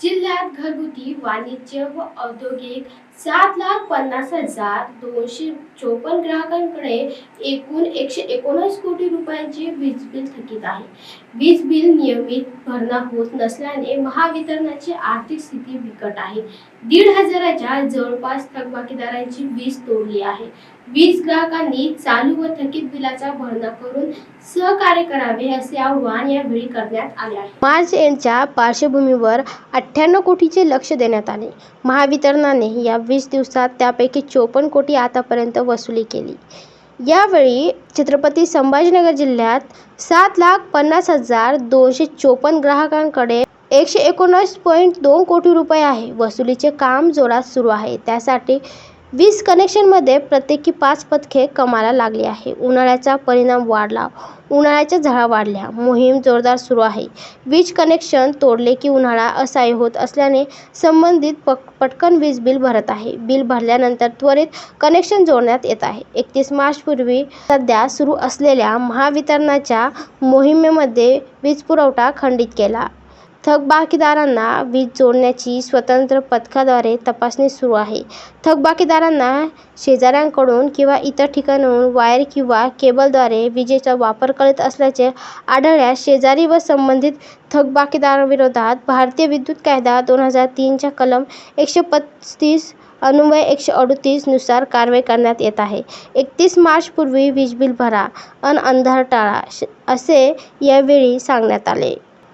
जिल्ह्यात घरगुती वाणिज्य व औद्योगिक सात लाख पन्नास हजार दोनशे चोपन्न ग्राहकांकडे एकूण एकशे एकोणीस कोटी रुपयांचे वीज बिल थकीत आहे. वीज बिल नियमित भरणा होत नसल्याने महावितरणाची आर्थिक स्थिती बिकट आहे. दीड हजाराच्या जवळपास थकबाकीदारांची वीज तोडली आहे. वीज ग्राहकांनी चालू व थकीत बिलाचा भरणा करून सहकार्य करावे असे आवाहन यावेळी करण्यात आले आहे. मार्च एंडच्या पार्श्वभूमीवर अठ्ठ्याण्णव कोटीचे लक्ष देण्यात आले. महावितरणाने या वीस दिवसात त्यापैकी चोपन्न कोटी आतापर्यंत वसुली केली. यावेळी छत्रपती संभाजीनगर जिल्ह्यात सात लाख पन्नास हजार दोनशे चोपन्न ग्राहकांकडे एकशे एकोणीस पॉईंट दोन कोटी रुपये आहे. वसुलीचे काम जोरात सुरू आहे. त्यासाठी वीज कनेक्शनमध्ये प्रत्येकी पाच पथके कमाला लागली आहे. उन्हाळ्याचा परिणाम वाढला. उन्हाळ्याच्या झळा वाढल्या. मोहीम जोरदार सुरू आहे. वीज कनेक्शन तोडले की उन्हाळा असाय होत असल्याने संबंधित पक पटकन वीज बिल भरत आहे. बिल भरल्यानंतर त्वरित कनेक्शन जोडण्यात येत आहे. एकतीस मार्चपूर्वी सध्या सुरू असलेल्या महावितरणाच्या मोहिमेमध्ये वीज पुरवठा खंडित केला. थकबाकीदारांना वीज जोडण्याची स्वतंत्र पथकाद्वारे तपासणी सुरू आहे. थकबाकीदारांना शेजाऱ्यांकडून किंवा इतर ठिकाणाहून वायर किंवा केबलद्वारे विजेचा वापर करत असल्याचे आढळल्यास शेजारी व संबंधित थकबाकीदारांविरोधात भारतीय विद्युत कायदा दोन हजार तीनच्या कलम एकशे पस्तीस अन्वय एकशे अडतीसनुसार कारवाई करण्यात येत आहे. एकतीस मार्चपूर्वी वीज बिल भरा अन अंधार टाळा श- असे यावेळी सांगण्यात आले.